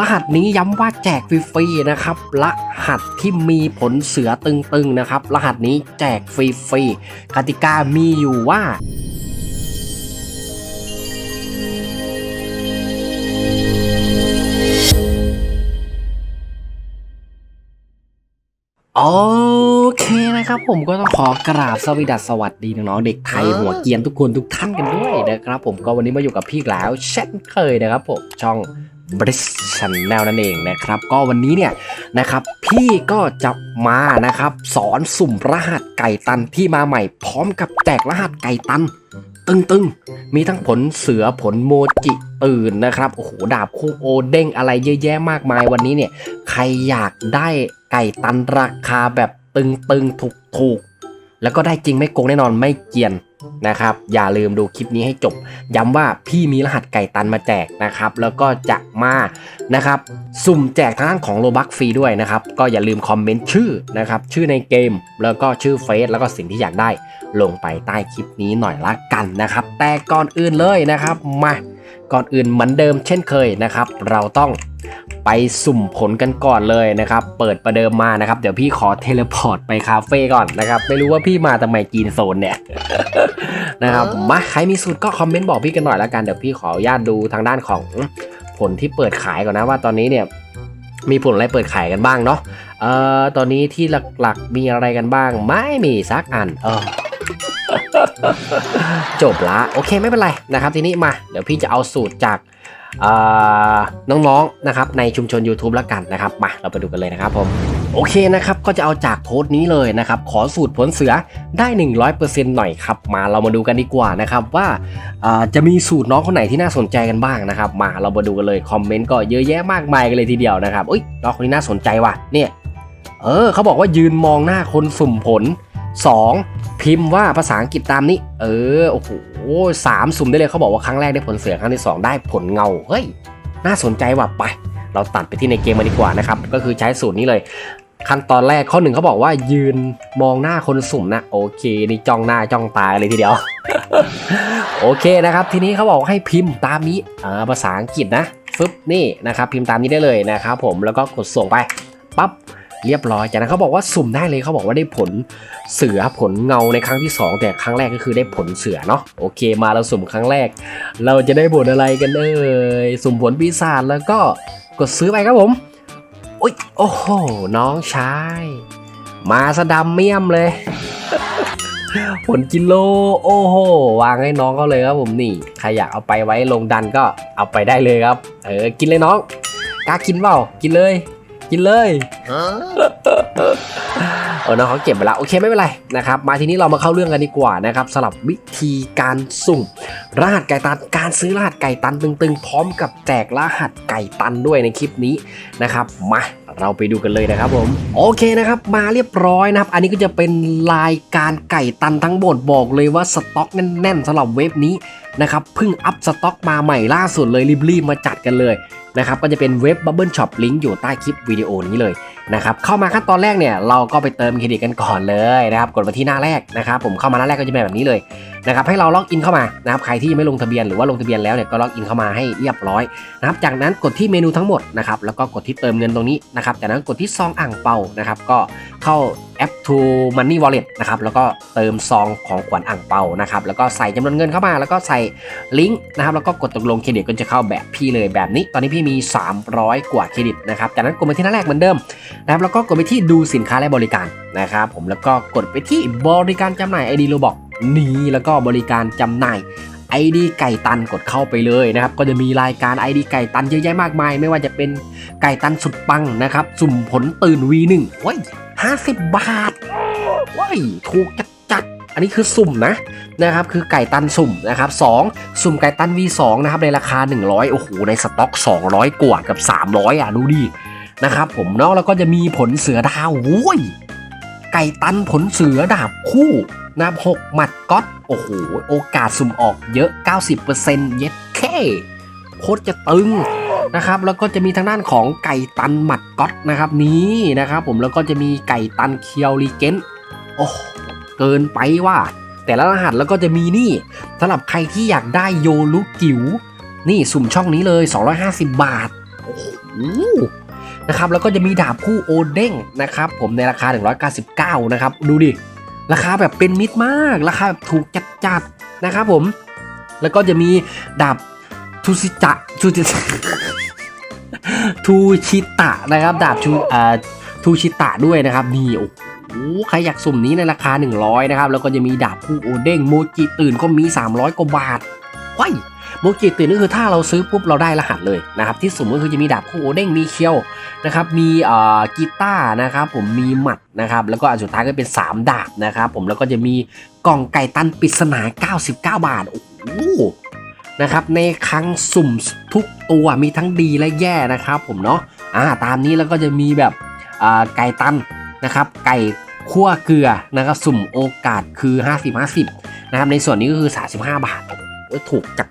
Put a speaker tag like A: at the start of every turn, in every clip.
A: รหัสนี้ย้ำว่าแจกฟรีๆนะครับ รหัสที่มีผลเสือตึงๆนะครับ รหัสนี้แจกฟรีๆกติกามีอยู่ว่าโอเคนะครับผมก็ต้องขอกราบสวัสดีสวัสดีน้องๆเด็กไทยหัวเกียนทุกคนทุกท่านกันด้วยนะครับ ผมก็วันนี้มาอยู่กับพี่แล้วเช่นเคยนะครับผมช่อง บริสชันแนลนั่นเองนะครับ ก็วันนี้เนี่ยนะครับ พี่ก็จะมานะครับ สอนสุ่มรหัสไก่ตันที่มาใหม่ พร้อมกับแจกรหัสไก่ตัน ตึงๆ มีทั้งผลเสือผลโมจิตื่นนะครับโอ้โหดาบคู่โอเด้งอะไรเยอะแยะมากมายวันนี้เนี่ย ใครอยากได้ไก่ตันราคาแบบตึงๆถูกๆแล้วก็ได้จริงไม่โกงแน่นอนไม่เกียน นะครับ อย่าลืมดูคลิปนี้ให้จบ ย้ำว่าพี่มีรหัสไก่ตันมาแจกนะครับ แล้วก็จะมานะครับ สุ่มแจกทางด้านของโลบักฟรีด้วยนะครับ ก็อย่าลืมคอมเมนต์ชื่อนะครับ ชื่อในเกม แล้วก็ชื่อเฟซแล้วก็สิ่งที่อยากได้ ลงไปใต้คลิปนี้หน่อยละกันนะครับ แต่ก่อนอื่นเลยนะครับ มา ก่อนอื่นเหมือนเดิมเช่นเคยนะครับ เราต้อง ไปสุ่มผลกันก่อนเลยนะครับ เปิดประเดิมมานะครับ เดี๋ยวพี่ขอเทเลพอร์ตไปคาเฟ่ก่อนนะครับ ไม่รู้ว่าพี่มาทำไมจีนโซนเนี่ยนะครับมาใครมีสูตรก็คอมเมนต์บอกพี่กันหน่อยละกัน เดี๋ยวพี่ขออนุญาตดูทางด้านของผลที่เปิดขายก่อนนะว่าตอนนี้เนี่ยมีผลอะไรเปิดขายกันบ้างเนาะเอ่อตอนนี้ที่หลักๆมีอะไรกันบ้าง ไม่มีสักอันเออจบละโอเคไม่เป็นไรนะครับ ทีนี้มา เดี๋ยวพี่จะเอาสูตรจากเอ่อ น้องๆนะครับในชุมชน YouTube แล้วกันนะครับมาเราไปดูกันเลยนะครับผมโอเคนะครับก็จะเอาจากโพสต์นี้เลยนะครับขอสูตรผลเสือได้ 100%หน่อยครับมาเรามาดูกันดีกว่านะครับว่าจะมีสูตรน้องคนไหนที่น่าสนใจกันบ้างนะครับมาเรามาดูกันเลยคอมเมนต์ก็เยอะแยะมากมายกันเลยทีเดียวนะครับอุ้ยน้องคนนี้น่าสนใจว่ะเนี่ยเออเขาบอกว่ายืนมองหน้าคนสุ่มผล 2. พิมพ์ว่าภาษาอังกฤษตามนี้ เออ โอ้โหสามสุ่มได้เลยเขาบอกว่าครั้งแรกได้ผลเสือครั้งที่ 2 ได้ผลเงา เฮ้ย น่าสนใจว่ะไป เราตัดไปที่ในเกมมาดีกว่านะครับ ก็คือใช้สูตรนี้เลย ขั้นตอนแรกข้อหนึ่งเขาบอกว่ายืนมองหน้าคนสุ่มนะ โอเค นี่จ้องหน้าจ้องตาเลยทีเดียว โอเคนะครับ ทีนี้เขาบอกให้พิมพ์ตามนี้อ่าภาษาอังกฤษนะฟึบนี่นะครับ พิมพ์ตามนี้ได้เลยนะครับผมแล้วก็กดส่งไปปั๊บ เรียบร้อย จากนั้นเขาบอกว่าสุ่มได้เลยเขาบอกว่าได้ผลเสือผลเงาในครั้งที่ 2 แต่ครั้งแรกก็คือได้ผลเสือเนาะโอเคมาเราสุ่มครั้งแรก เราจะได้ผลอะไรกันเอ่ยสุ่มผลปีศาจแล้วก็กดซื้อไปครับผมอุ๊ยโอ้โหน้องชาย มาสะดำเมี่ยมเลย ผลกิโลโอ้โหวางให้น้องเขาเลยครับผมนี่ใครอยากเอาไปไว้ลงดันก็เอาไปได้เลยครับ เออกินเลยน้องกล้ากินเปล่ากินเลย กินเลยเออน้องเขาเก็บไปแล้วโอเคไม่เป็นไรนะครับมาทีนี้เรามาเข้าเรื่องกันดีกว่านะครับสำหรับวิธีการสุ่มรหัสไก่ตันการซื้อรหัสไก่ตันตึงๆ พร้อมกับแจกรหัสไก่ตันด้วยในคลิปนี้นะครับมาเราไปดูกันเลยนะครับผมโอเคนะครับมาเรียบร้อยนะครับ อันนี้ก็จะเป็นรายการไก่ตันทั้งหมดบอกเลยว่าสต็อกแน่นๆสำหรับเว็บนี้นะครับเพิ่งอัพสต็อกมาใหม่ล่าสุดเลยรีบๆมาจัดกันเลย นะครับก็จะเป็นเว็บ Bubble Shop ลิงก์อยู่ใต้คลิปวิดีโอนี้เลยนะครับเข้ามาขั้นตอนแรกเนี่ยเราก็ไปเติมเครดิตกันก่อนเลยนะครับกดมาที่หน้าแรกนะครับผมเข้ามาหน้าแรกก็จะเป็นแบบนี้เลย นะครับให้เราล็อกอินเข้ามานะครับใครที่ยังไม่ลงทะเบียนหรือว่าลงทะเบียนแล้วเนี่ยก็ล็อกอินเข้ามาให้เรียบร้อยนะครับจากนั้นกดที่เมนูทั้งหมดนะครับแล้วก็กดที่เติมเงินตรงนี้นะครับจากนั้นกดที่ซองอ่างเปานะครับก็เข้าแอป to money wallet นะครับแล้วก็เติมซองของขวัญอ่างเปานะครับแล้วก็ใส่จำนวนเงินเข้ามา แล้วก็ใส่ลิงก์นะครับแล้วก็กดตกลงเครดิตก็จะเข้าแบบพี่เลยแบบนี้ ตอนนี้พี่มี 300 กว่าเครดิตนะครับจากนั้นกดไปที่หน้าแรกเหมือนเดิมนะครับแล้วก็กดไปที่ดูสินค้าและบริการนะครับผมแล้วก็กดไปที่บริการจำหน่าย ID โลบอก นี้แล้วก็บริการจำหน่าย ID ไก่ตันกดเข้าไปเลยนะครับ ก็จะมีรายการ ID ไก่ตันเยอะแยะมากมาย ไม่ว่าจะเป็นไก่ตันสุดปังนะครับ สุ่มผลตื่น V1 ว้ย50 บาทว้ยถูกจัดจัดอันนี้คือสุ่มนะนะครับคือไก่ตันสุ่มนะครับ2สุ่มไก่ตัน V2 นะครับในราคา 100 โอ้โหในสต็อก 200 กว่ากับ 300 อะดูดินะครับผมเนาะแล้วก็จะมีผลเสือดาวโว้ยไก่ตันผลเสือดาบคู่ นะครับหกหมัดก๊อตโอ้โห โอกาสสุ่มออกเยอะ 90%เย็ดแค่โคตรจะตึงนะครับแล้วก็จะมีทางด้านของไก่ตันหมัดก๊อตนะครับนี้นะครับผมแล้วก็จะมีไก่ตันเคียวรีเกนโอ้เกินไปว่า แต่ละรหัสแล้วก็จะมีนี่สำหรับใครที่อยากได้โยลุกิ๋วนี่สุ่มช่องนี้เลย 250 บาทโอ้โหนะครับแล้วก็จะมีดาบคู่โอเด้งนะครับผมในราคา 199 นะครับ ดูดิ ราคาแบบเป็นมิตรมาก ราคาแบบถูกจัดจัดๆนะครับผม แล้วก็จะมีดาบทูซิจะทูจิทูชิตะนะครับดาบชูอ่าทูชิตะด้วยนะครับนี่โอ้โหใครอยากสุ่มนี้ในราคา 100 นะครับ แล้วก็จะมีดาบคู่โอเด้งโมจิตื่นก็มี 300 กว่าบาทว้ย โมจิตื่นก็คือถ้าเราซื้อปุ๊บเราได้รหัสเลยนะครับที่สุ่มก็คือจะมีดาบคู่โอเด้งมีเคียวนะครับมีเอ่อกีตาร์นะครับผมมีหมัดนะครับแล้วก็อันสุดท้ายก็เป็น 3 ดาบนะครับผมแล้วก็จะมีกล่องไก่ตันปริศนา 99 บาทโอ้โหนะครับในครั้งสุ่มทุกตัวมีทั้งดีและแย่นะครับผมเนาะอ่าตามนี้แล้วก็จะมีแบบไก่ตันนะครับไก่คั่วเกลือนะครับสุ่มโอกาสคือ 50 50นะครับในส่วนนี้ก็คือ 35 บาทโอ้โหถูกจัด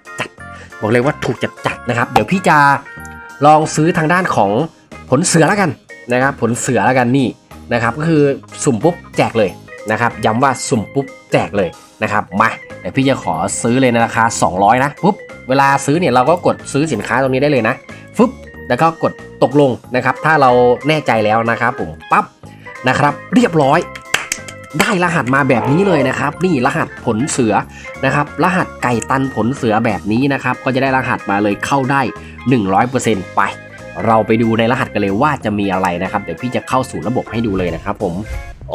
A: บอกเลยว่าถูกจัดจัดนะครับ เดี๋ยวพี่จะลองซื้อทางด้านของผลเสือแล้วกันนะครับ ผลเสือแล้วกันนี่นะครับก็คือสุ่มปุ๊บแจกเลยนะครับย้ำว่าสุ่มปุ๊บแจกเลยนะครับมาเดี๋ยวพี่จะขอซื้อเลยในราคา 200 นะปุ๊บเวลาซื้อเนี่ยเราก็กดซื้อสินค้าตรงนี้ได้เลยนะฟึบแล้วก็กดตกลงนะครับ ถ้าเราแน่ใจแล้วนะครับผมปั๊บนะครับ เรียบร้อย ได้รหัสมาแบบนี้เลยนะครับ นี่รหัสผลเสือนะครับ รหัสไก่ตันผลเสือแบบนี้นะครับ ก็จะได้รหัสมาเลยเข้าได้ 100%ไป เราไปดูในรหัสกันเลยว่าจะมีอะไรนะครับ เดี๋ยวพี่จะเข้าสู่ระบบให้ดูเลยนะครับผม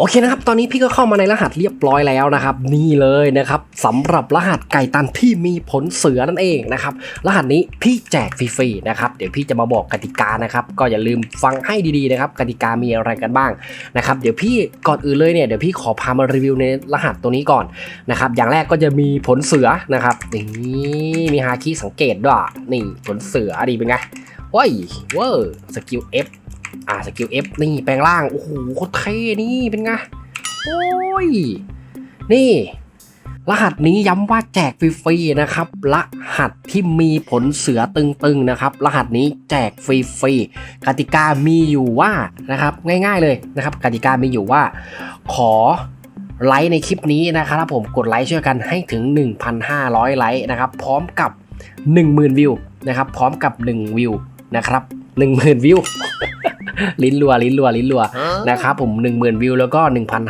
A: โอเคนะครับ ตอนนี้พี่ก็เข้ามาในรหัสเรียบร้อยแล้วนะครับ นี่เลยนะครับสำหรับรหัสไก่ตันที่มีผลเสือนั่นเองนะครับ รหัสนี้พี่แจกฟรีๆนะครับ เดี๋ยวพี่จะมาบอกกติกานะครับ ก็อย่าลืมฟังให้ดีๆนะครับ กติกามีอะไรกันบ้างนะครับ เดี๋ยวพี่ก่อนอื่นเลยเนี่ย เดี๋ยวพี่ขอพามารีวิวในรหัสตัวนี้ก่อนนะครับ อย่างแรกก็จะมีผลเสือนะครับ นี่มีฮาคิสังเกตด้วย นี่ผลเสือดีเป็นไงว้ยเวอร์สกิล F อ่าสกิล F นี่แปลงร่าง โอ้โหโคตรเท่นี่เป็นไง โอ้ย นี่ รหัสนี้ย้ำว่าแจกฟรีๆนะครับ รหัสที่มีผลเสือตึงๆนะครับ รหัสนี้แจกฟรีๆกติกามีอยู่ว่านะครับ ง่ายๆเลยนะครับ กติกามีอยู่ว่า ขอไลค์ในคลิปนี้นะครับผมกดไลค์ช่วยกันให้ถึง 1,500 ไลค์นะครับ พร้อมกับ 10,000 วิวนะครับ พร้อมกับ 1 วิวนะครับ 10,000วิว ลิ้นรัวลิ้นรัวลิ้นรัวนะครับผม10,000วิวแล้วก็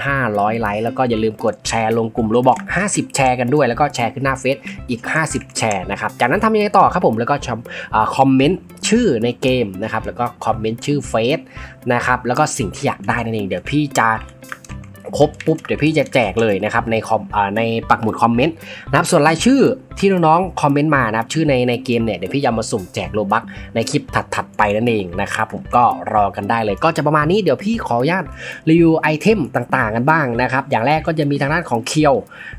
A: 1,500 ไลค์แล้วก็อย่าลืมกดแชร์ลงกลุ่มโรบอก50 แชร์กันด้วย แล้วก็แชร์ขึ้นหน้าเฟซอีก 50 แชร์นะครับจากนั้นทำยังไงต่อครับผมแล้วก็ชมอ่าคอมเมนต์ชื่อในเกมนะครับแล้วก็คอมเมนต์ชื่อเฟซนะครับแล้วก็สิ่งที่อยากได้นั่นเองเดี๋ยวพี่จะ ครบปุ๊บเดี๋ยวพี่จะแจกเลยนะครับในคอมในปักหมุดคอมเมนต์นะครับส่วนรายชื่อที่น้องๆคอมเมนต์มานะครับชื่อในในเกมเนี่ยเดี๋ยวพี่จะมาสุ่มแจกโลบักในคลิปถัดๆไปนั่นเองนะครับผมก็รอกันได้เลย ก็จะประมาณนี้เดี๋ยวพี่ขออนุญาตรีวิวไอเทมต่างๆ กันบ้างนะครับอย่างแรกก็จะมีทางด้านของเคียว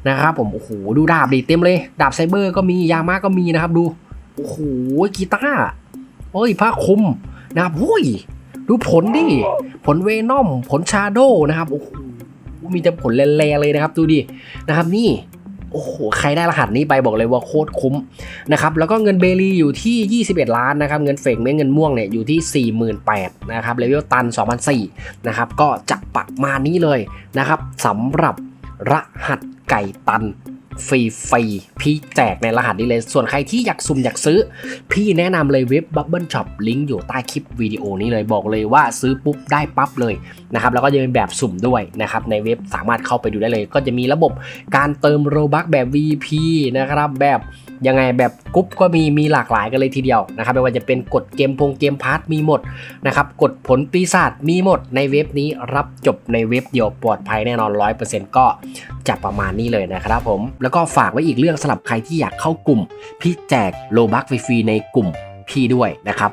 A: นะครับผมโอ้โหดูดาบดีเต็มเลย ดาบไซเบอร์ก็มียามาก็มีนะครับดูโอ้โหกีตาร์โอ้ยผ้าคลุมนะครับโอ้ยดูผลดิ ผลเวนอม ผลชาโดนะครับ โอ้โห มีแต่ผลแรงๆเลยนะครับ ดูดินะครับนี่โอ้โห ใครได้รหัสนี้ไปบอกเลยว่าโคตรคุ้มนะครับ แล้วก็เงินเบลีอยู่ที่ 21 ล้านนะครับ เงินเฟกเม้เงินม่วงเนี่ยอยู่ที่ 48,000นะครับ เลเวลตัน 2004นะครับ ก็จะปักมานี้เลยนะครับสำหรับรหัสไก่ตัน ฟรีฟรีพี่แจกในรหัสนี้เลย ส่วนใครที่อยากสุ่มอยากซื้อ พี่แนะนำเลยเว็บ Bubble Shop ลิงก์อยู่ใต้คลิปวิดีโอนี้เลยบอกเลยว่าซื้อปุ๊บได้ปั๊บเลยนะครับแล้วก็จะเป็นแบบสุ่มด้วยนะครับในเว็บสามารถเข้าไปดูได้เลย ก็จะมีระบบการเติมโรบัคแบบ VP นะครับแบบ ยังไงแบบกรุ๊ปก็มีมีหลากหลายกันเลยทีเดียวนะครับไม่ว่าจะเป็นกดเกมพงเกมพาร์ทมีหมดนะครับกดผลปีศาจมีหมดในเว็บนี้รับจบในเว็บเดียวปลอดภัยแน่นอน 100%ก็จะประมาณนี้เลยนะครับผม แล้วก็ฝากไว้อีกเรื่องสำหรับใครที่อยากเข้ากลุ่ม พี่แจกโลบัคฟรีในกลุ่มพี่ด้วยนะครับ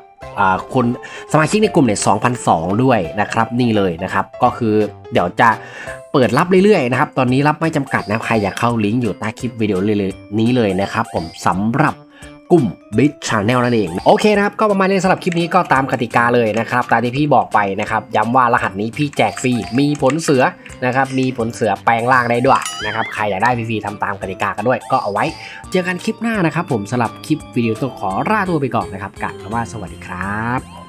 A: คนสมาชิกในกลุ่มเนี่ย2,002 ด้วยนะครับนี่เลยนะครับ ก็คือเดี๋ยวจะเปิดรับเรื่อยๆนะครับ ตอนนี้รับไม่จำกัดนะใครอยากเข้าลิงก์อยู่ใต้คลิปวิดีโอเลยนี้เลยนะครับ ผมสำหรับ กลุ่ม Big Channel นั่นเอง โอเคนะครับ ก็ประมาณนี้สำหรับคลิปนี้ก็ตามกติกาเลยนะครับ ตามที่พี่บอกไปนะครับ ย้ำว่ารหัสนี้พี่แจกฟรี มีผลเสือนะครับ มีผลเสือแปลงร่างได้ด้วยนะครับ ใครอยากได้ฟรีๆทำตามกติกากันด้วย ก็เอาไว้ เจอกันคลิปหน้านะครับผมสำหรับคลิปวิดีโอต้องขอลาตัวไปก่อนนะครับกล่าวคำว่าสวัสดีครับ